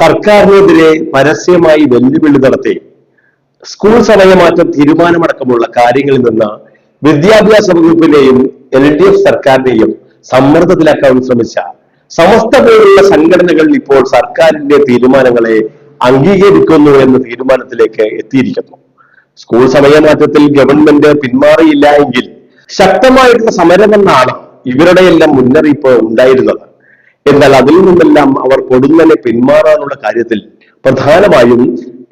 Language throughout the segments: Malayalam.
സർക്കാരിനെതിരെ പരസ്യമായി വെല്ലുവിളി നടത്തി. സ്കൂൾ സമയമാറ്റം തീരുമാനമടക്കമുള്ള കാര്യങ്ങളിൽ നിന്ന് വിദ്യാഭ്യാസ വകുപ്പിനെയും എൽ ഡി എഫ് സർക്കാരിനെയും സമ്മർദ്ദത്തിലാക്കാൻ ശ്രമിച്ച സമസ്ത പോലുള്ള സംഘടനകൾ ഇപ്പോൾ സർക്കാരിന്റെ തീരുമാനങ്ങളെ അംഗീകരിക്കുന്നു എന്ന തീരുമാനത്തിലേക്ക് എത്തിയിരിക്കുന്നു. സ്കൂൾ സമയമാറ്റത്തിൽ ഗവൺമെന്റ് പിന്മാറിയില്ല എങ്കിൽ ശക്തമായിട്ടുള്ള സമരമെന്നാണ് ഇവരുടെയെല്ലാം മുന്നറിയിപ്പ് ഉണ്ടായിരുന്നത്. എന്നാൽ അതിൽ നിന്നെല്ലാം അവർ കൊടുങ്ങനെ പിന്മാറാനുള്ള കാര്യത്തിൽ പ്രധാനമായും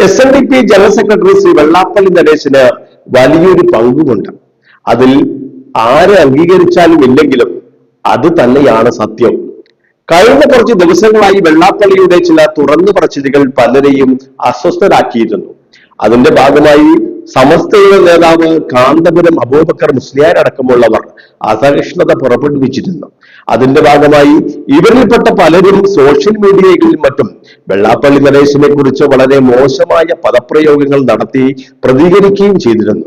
S N D P general secretary Shri Vellappally Natesan വലിയൊരു പങ്കുമുണ്ട്. അതിൽ ആരെ അംഗീകരിച്ചാലും ഇല്ലെങ്കിലും അത് തന്നെയാണ് സത്യം. കഴിഞ്ഞ കുറച്ച് ദിവസങ്ങളായി വെള്ളാപ്പള്ളിയുടെ ചില തുറന്നു പറച്ചിലുകൾ പലരെയും അസ്വസ്ഥരാക്കിയിരുന്നു. അതിന്റെ ഭാഗമായി സമസ്തയുടെ നേതാവ് കാന്തപുരം അബൂബക്കർ മുസ്ലിയാർ അടക്കമുള്ളവർ അസഹിഷ്ണുത പുറപ്പെടുവിച്ചിരുന്നു. അതിന്റെ ഭാഗമായി ഇവരിൽപ്പെട്ട പലരും സോഷ്യൽ മീഡിയകളിലും മറ്റും വെള്ളാപ്പള്ളി നരേശിനെ കുറിച്ച് വളരെ മോശമായ പദപ്രയോഗങ്ങൾ നടത്തി പ്രതികരിക്കുകയും ചെയ്തിരുന്നു.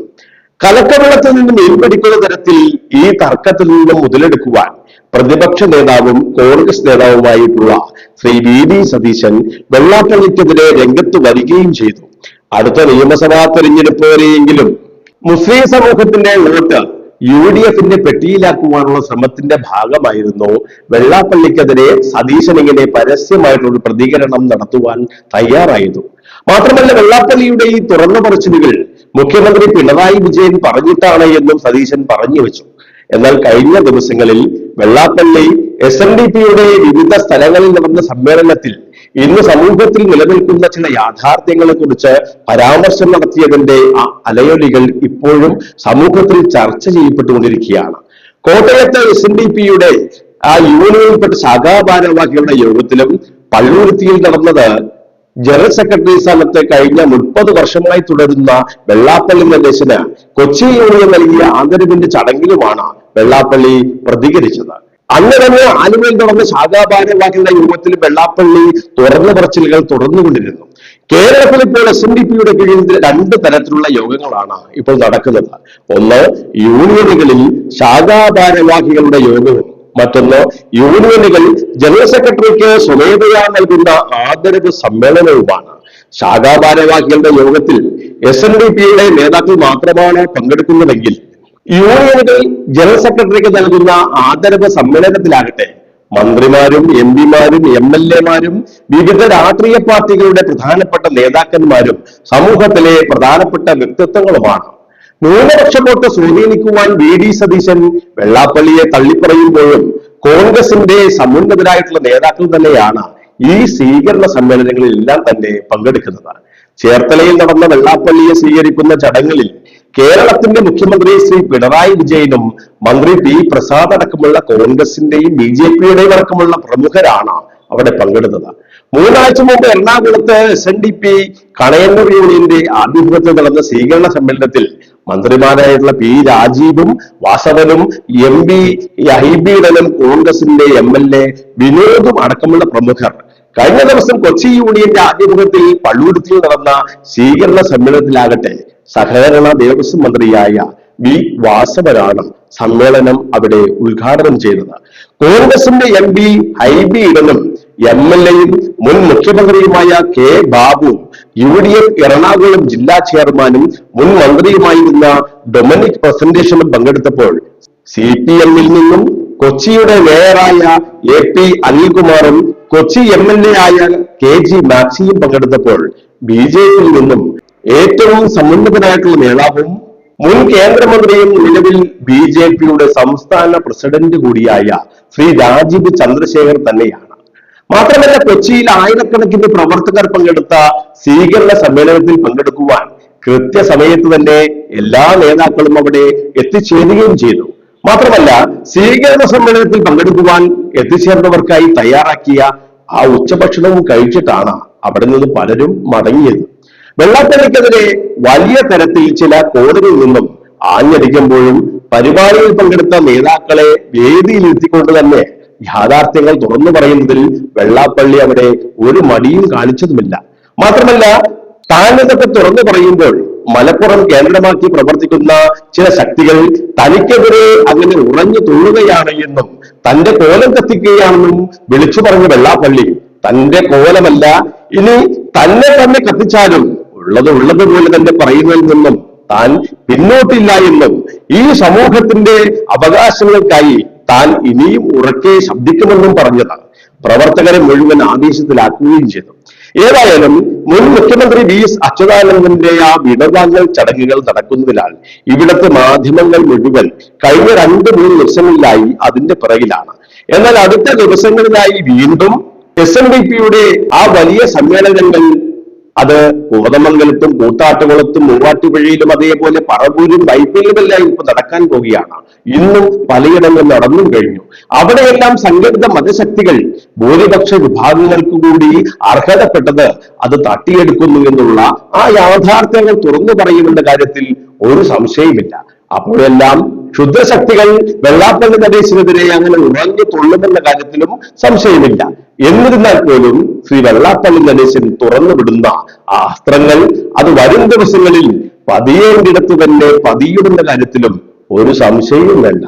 കലക്കവെള്ളത്തിൽ നിന്നും മീൻപിടിക്കുന്ന തരത്തിൽ ഈ തർക്കത്തിൽ നിന്നും മുതലെടുക്കുവാൻ പ്രതിപക്ഷ നേതാവും കോൺഗ്രസ് നേതാവുമായിട്ടുള്ള ശ്രീ വി ഡി സതീശൻ വെള്ളാപ്പള്ളിക്കെതിരെ രംഗത്ത് വരികയും ചെയ്തു. അടുത്ത നിയമസഭാ തെരഞ്ഞെടുപ്പ് വരെയെങ്കിലും മുസ്ലിം സമൂഹത്തിന്റെ വോട്ട് യു ഡി എഫിന്റെ പെട്ടിയിലാക്കുവാനുള്ള ശ്രമത്തിന്റെ ഭാഗമായിരുന്നു. വെള്ളാപ്പള്ളിക്കെതിരെ സതീശൻ ഇങ്ങനെ പരസ്യമായിട്ടുള്ള പ്രതികരണം നടത്തുവാൻ തയ്യാറായത് മാത്രമല്ല വെള്ളാപ്പള്ളിയുടെ ഈ തുറന്ന പറച്ചിലുകൾ മുഖ്യമന്ത്രി പിണറായി വിജയൻ പറഞ്ഞിട്ടാണ് എന്നും സതീശൻ പറഞ്ഞു വെച്ചു. എന്നാൽ കഴിഞ്ഞ ദിവസങ്ങളിൽ വെള്ളാപ്പള്ളി എസ് എൻ ഡി പിയുടെ വിവിധ സ്ഥലങ്ങളിൽ നടന്ന സമ്മേളനത്തിൽ ഇന്ന് സമൂഹത്തിൽ നിലനിൽക്കുന്ന ചില യാഥാർത്ഥ്യങ്ങളെ കുറിച്ച് പരാമർശം നടത്തിയതിന്റെ ആ അലയൊലികൾ ഇപ്പോഴും സമൂഹത്തിൽ ചർച്ച ചെയ്യപ്പെട്ടുകൊണ്ടിരിക്കുകയാണ്. കോട്ടയത്തെ എസ് എൻ ഡി പിയുടെ ആ യൂണിയനിൽപ്പെട്ട ശാഖാ ഭാരവാഹികളുടെ യോഗത്തിലും പള്ളുരുത്തിയിൽ നടന്നത് ജനറൽ സെക്രട്ടറി സ്ഥാനത്ത് കഴിഞ്ഞ മുപ്പത് വർഷമായി തുടരുന്ന വെള്ളാപ്പള്ളി നടേശന് കൊച്ചി യൂണിയൻ നൽകിയ ആദരവിന്റെ ചടങ്ങിലുമാണ് വെള്ളാപ്പള്ളി പ്രതികരിച്ചത്. അന്ന് തന്നെ ആലുവയിൽ നടന്ന ശാഖാ ഭാരവാഹികളുടെ യോഗത്തിൽ വെള്ളാപ്പള്ളി തുറന്ന പറച്ചിലുകൾ തുടർന്നുകൊണ്ടിരുന്നു. കേരളത്തിൽ ഇപ്പോൾ എസ് എൻ ഡി പിയുടെ കീഴിൽ രണ്ട് തരത്തിലുള്ള യോഗങ്ങളാണ് ഇപ്പോൾ നടക്കുന്നത്. ഒന്ന് യൂണിയനുകളിൽ ശാഖാ ഭാരവാഹികളുടെ യോഗവും മറ്റൊന്ന് യൂണിയനുകൾ ജനറൽ സെക്രട്ടറിക്ക് സ്വമേധയാ നൽകുന്ന ആദരവ് സമ്മേളനവുമാണ്. ശാഖാ ഭാരവാഹികളുടെ യോഗത്തിൽ എസ് എൻ ഡി പിയുടെ നേതാക്കൾ മാത്രമാണ് പങ്കെടുക്കുന്നതെങ്കിൽ യൂണിയനുകൾ ജനറൽ സെക്രട്ടറിക്ക് നൽകുന്ന ആദരവ് സമ്മേളനത്തിലാകട്ടെ മന്ത്രിമാരും എം പിമാരും എം എൽ എമാരും വിവിധ രാഷ്ട്രീയ പാർട്ടികളുടെ പ്രധാനപ്പെട്ട നേതാക്കന്മാരും സമൂഹത്തിലെ പ്രധാനപ്പെട്ട വ്യക്തിത്വങ്ങളുമാണ്. ന്യൂനപക്ഷ വോട്ട് സ്വാധീനിക്കുവാൻ വി ഡി സതീശൻ വെള്ളാപ്പള്ളിയെ തള്ളിപ്പറയുമ്പോഴും കോൺഗ്രസിന്റെ സമുന്നതരായിട്ടുള്ള നേതാക്കൾ തന്നെയാണ് ഈ സ്വീകരണ സമ്മേളനങ്ങളിൽ എല്ലാം തന്നെ പങ്കെടുക്കുന്നത്. ചേർത്തലയിൽ നടന്ന വെള്ളാപ്പള്ളിയെ സ്വീകരിക്കുന്ന ചടങ്ങിൽ കേരളത്തിന്റെ മുഖ്യമന്ത്രി ശ്രീ പിണറായി വിജയനും മന്ത്രി പി പ്രസാദ് അടക്കമുള്ള കോൺഗ്രസിന്റെയും ബി ജെ പിയുടെയും അടക്കമുള്ള പ്രമുഖരാണ് അവിടെ പങ്കെടുത്തത്. മൂന്നാഴ്ച മുമ്പ് എറണാകുളത്ത് S N D P Kanayannur യൂണിയന്റെ ആഭിമുഖ്യത്തിൽ നടന്ന സ്വീകരണ സമ്മേളനത്തിൽ മന്ത്രിമാരായിട്ടുള്ള പി രാജീവും വാസവനും എം പി ഹൈബീഡനും കോൺഗ്രസിന്റെ എം എൽ എ വിനോദും അടക്കമുള്ള പ്രമുഖർ. കഴിഞ്ഞ ദിവസം കൊച്ചി യൂണിയന്റെ ആഭിമുഖ്യത്തിൽ പള്ളുരുത്തിയിൽ നടന്ന സ്വീകരണ സമ്മേളനത്തിലാകട്ടെ സഹകരണ ദേവസ്വം മന്ത്രിയായ വി വാസവനാണ് സമ്മേളനം അവിടെ ഉദ്ഘാടനം ചെയ്തത്. കോൺഗ്രസിന്റെ എം പി ഹൈബി ഇടനും എം എൽ എയും മുൻ മുഖ്യമന്ത്രിയുമായ K Babu U D F Ernakulam ജില്ലാ ചെയർമാനും മുൻ മന്ത്രിയുമായിരുന്ന ഡൊമിനിക് പ്രസന്റേഷനും പങ്കെടുത്തപ്പോൾ സി പി എമ്മിൽ നിന്നും കൊച്ചിയുടെ മേയറായ എ പി അനിൽകുമാറും കൊച്ചി എം എൽ എ ആയ കെ ജി മാക്സിയും പങ്കെടുത്തപ്പോൾ ബി ജെ പിയിൽ നിന്നും ഏറ്റവും സമുന്നതനായിട്ടുള്ള നേതാവും മുൻ കേന്ദ്രമന്ത്രിയും നിലവിൽ ബി ജെ പിയുടെ സംസ്ഥാന പ്രസിഡന്റ് കൂടിയായ ശ്രീ രാജീവ് ചന്ദ്രശേഖർ തന്നെയാണ്. മാത്രമല്ല കൊച്ചിയിൽ ആയിരക്കണക്കിന് പ്രവർത്തകർ പങ്കെടുത്ത സ്വീകരണ സമ്മേളനത്തിൽ പങ്കെടുക്കുവാൻ കൃത്യസമയത്ത് തന്നെ എല്ലാ നേതാക്കളും അവിടെ എത്തിച്ചേരുകയും ചെയ്തു. മാത്രമല്ല സ്വീകരണ സമ്മേളനത്തിൽ പങ്കെടുക്കുവാൻ എത്തിച്ചേർന്നവർക്കായി തയ്യാറാക്കിയ ആ ഉച്ചഭക്ഷണവും കഴിച്ചിട്ടാണ് അവിടെ നിന്ന് പലരും മടങ്ങിയത്. വെള്ളത്തളിക്കെതിരെ വലിയ തരത്തിൽ ചില കോണുകളിൽ നിന്നും ആഞ്ഞടിക്കുമ്പോഴും പരിപാടിയിൽ പങ്കെടുത്ത നേതാക്കളെ വേദിയിലെത്തിക്കൊണ്ട് തന്നെ യാഥാർത്ഥ്യങ്ങൾ തുറന്നു പറയുന്നതിൽ വെള്ളാപ്പള്ളി അവിടെ ഒരു മടിയും കാണിച്ചതുമില്ല. മാത്രമല്ല താൻ തുറന്നു പറയുമ്പോൾ മലപ്പുറം കേന്ദ്രമാക്കി പ്രവർത്തിക്കുന്ന ചില ശക്തികൾ തനിക്കെതിരെ അങ്ങനെ ഉറഞ്ഞു തുള്ളുകയാണ് എന്നും തന്റെ കോലം കത്തിക്കുകയാണെന്നും വിളിച്ചു പറഞ്ഞ വെള്ളാപ്പള്ളി തന്റെ കോലമല്ല ഇനി തന്നെ തന്നെ കത്തിച്ചാലും ഉള്ളത് ഉള്ളതുപോലെ തന്നെ പറയുന്നതിൽ നിന്നും താൻ പിന്നോട്ടില്ല എന്നും ഈ സമൂഹത്തിന്റെ അവകാശങ്ങൾക്കായി താൻ ഇനിയും ഉറക്കെ ശബ്ദിക്കുമെന്നും പറഞ്ഞതാണ്. പ്രവർത്തകരെ മുഴുവൻ ആവേശത്തിലാക്കുകയും ചെയ്തു. ഏതായാലും മുൻ മുഖ്യമന്ത്രി വി എസ് അച്യുതാനന്ദന്റെ ആ വിടവാങ്ങൽ ചടങ്ങുകൾ നടക്കുന്നതിനാൽ ഇവിടുത്തെ മാധ്യമങ്ങൾ മുഴുവൻ കഴിഞ്ഞ രണ്ട് മൂന്ന് ദിവസങ്ങളിലായി അതിന്റെ പിറകിലാണ്. എന്നാൽ അടുത്ത ദിവസങ്ങളിലായി വീണ്ടും എസ് എൻ ഡി പിയുടെ ആ വലിയ സമ്മേളനങ്ങൾ അത് കോതമംഗലത്തും കൂത്താട്ടുകുളത്തും മൂവാറ്റുപുഴയിലും അതേപോലെ പറവൂരും വൈപ്പിലുമെല്ലാം ഇപ്പൊ നടക്കാൻ പോവുകയാണ്. ഇന്നും പലയിടങ്ങളിൽ നടന്നും കഴിഞ്ഞു. അവിടെയെല്ലാം സംഘടിത മതശക്തികൾ ഭൂരിപക്ഷ വിഭാഗങ്ങൾക്ക് കൂടി അർഹതപ്പെട്ടത് അത് തട്ടിയെടുക്കുന്നു എന്നുള്ള ആ യാഥാർത്ഥ്യങ്ങൾ തുറന്നു പറയുമെന്ന കാര്യത്തിൽ ഒരു സംശയമില്ല അപ്പോഴെല്ലാം ക്ഷുദ്രശക്തികൾ വെള്ളാപ്പള്ളി നടേശിനെതിരെ അങ്ങനെ ഉറങ്ങി തുള്ളുമെന്ന കാര്യത്തിലും സംശയമില്ല. എന്നിരുന്നാൽ പോലും ശ്രീ വെള്ളാപ്പള്ളി നടേശൻ തുറന്നുവിടുന്ന ആ അസ്ത്രങ്ങൾ അത് വരും ദിവസങ്ങളിൽ പതിയേണ്ടിടത്ത് തന്നെ പതിയിടുന്ന കാര്യത്തിലും ഒരു സംശയവും വേണ്ട